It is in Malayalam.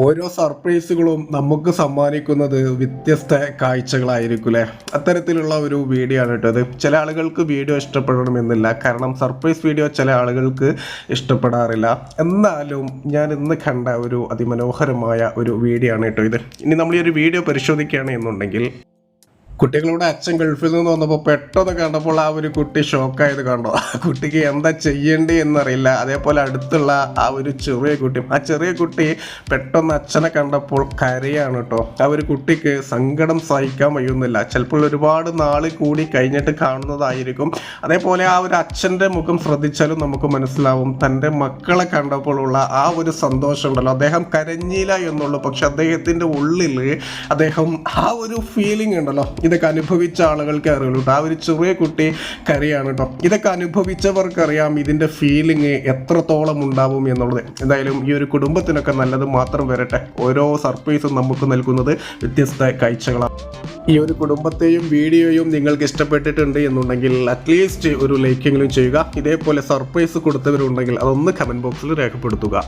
ഓരോ സർപ്രൈസുകളും നമുക്ക് സമ്മാനിക്കുന്നത് വ്യത്യസ്ത കാഴ്ചകളായിരിക്കും അല്ലേ അത്തരത്തിലുള്ള ഒരു വീഡിയോ ആണ് കേട്ടോ ഇത്. ചില ആളുകൾക്ക് വീഡിയോ ഇഷ്ടപ്പെടണമെന്നില്ല. കാരണം സർപ്രൈസ് വീഡിയോ ചില ആളുകൾക്ക് ഇഷ്ടപ്പെടാറില്ല. എന്നാലും ഞാൻ ഇന്ന് കണ്ട ഒരു അതിമനോഹരമായ ഒരു വീഡിയോ ആണ് കേട്ടോ ഇത്. ഇനി നമ്മൾ ഈ ഒരു വീഡിയോ പരിശോധിക്കുകയാണ് എന്നുണ്ടെങ്കിൽ കുട്ടികളുടെ അച്ഛൻ ഗൾഫിൽ നിന്ന് വന്നപ്പോൾ പെട്ടെന്ന് കണ്ടപ്പോൾ ആ ഒരു കുട്ടി ഷോക്കായത് കണ്ടോ? ആ കുട്ടിക്ക് എന്താ ചെയ്യേണ്ടി എന്നറിയില്ല. അതേപോലെ അടുത്തുള്ള ആ ഒരു ചെറിയ കുട്ടി ആ ചെറിയ കുട്ടി പെട്ടെന്ന് അച്ഛനെ കണ്ടപ്പോൾ കരയാണ് കേട്ടോ. ആ ഒരു കുട്ടിക്ക് സങ്കടം സഹിക്കാൻ വയ്യുന്നില്ല ചിലപ്പോൾ ഒരുപാട് നാൾ കൂടി കഴിഞ്ഞിട്ട് കാണുന്നതായിരിക്കും. അതേപോലെ ആ ഒരു അച്ഛന്റെ മുഖം ശ്രദ്ധിച്ചാലും നമുക്ക് മനസ്സിലാവും. തന്റെ മക്കളെ കണ്ടപ്പോഴുള്ള ആ ഒരു സന്തോഷം ഉണ്ടല്ലോ. അദ്ദേഹം കരഞ്ഞില്ല എന്നുള്ളൂ. പക്ഷെ അദ്ദേഹത്തിന്റെ ഉള്ളിൽ അദ്ദേഹം ആ ഒരു ഫീലിംഗ് ഉണ്ടല്ലോ. ഇതൊക്കെ അനുഭവിച്ച ആളുകൾക്ക് അറിയുള്ളൂ ആ ഒരു ചെറിയ കുട്ടി കരയാണ് കേട്ടോ ഇതൊക്കെ അനുഭവിച്ചവർക്കറിയാം ഇതിന്റെ ഫീലിംഗ് എത്രത്തോളം ഉണ്ടാവും എന്നുള്ളത്. എന്തായാലും ഈ ഒരു കുടുംബത്തിനൊക്കെ നല്ലത് മാത്രം വരട്ടെ. ഓരോ സർപ്രൈസും നമുക്ക് നൽകുന്നത് വ്യത്യസ്ത കാഴ്ചകളാണ്. ഈ ഒരു കുടുംബത്തെയും വീഡിയോയും നിങ്ങൾക്ക് ഇഷ്ടപ്പെട്ടിട്ടുണ്ട് എന്നുണ്ടെങ്കിൽ അറ്റ്ലീസ്റ്റ് ഒരു ലൈക്കെങ്കിലും ചെയ്യുക. ഇതേപോലെ സർപ്രൈസ് കൊടുത്തവരുണ്ടെങ്കിൽ അതൊന്ന് കമന്റ് ബോക്സിൽ രേഖപ്പെടുത്തുക.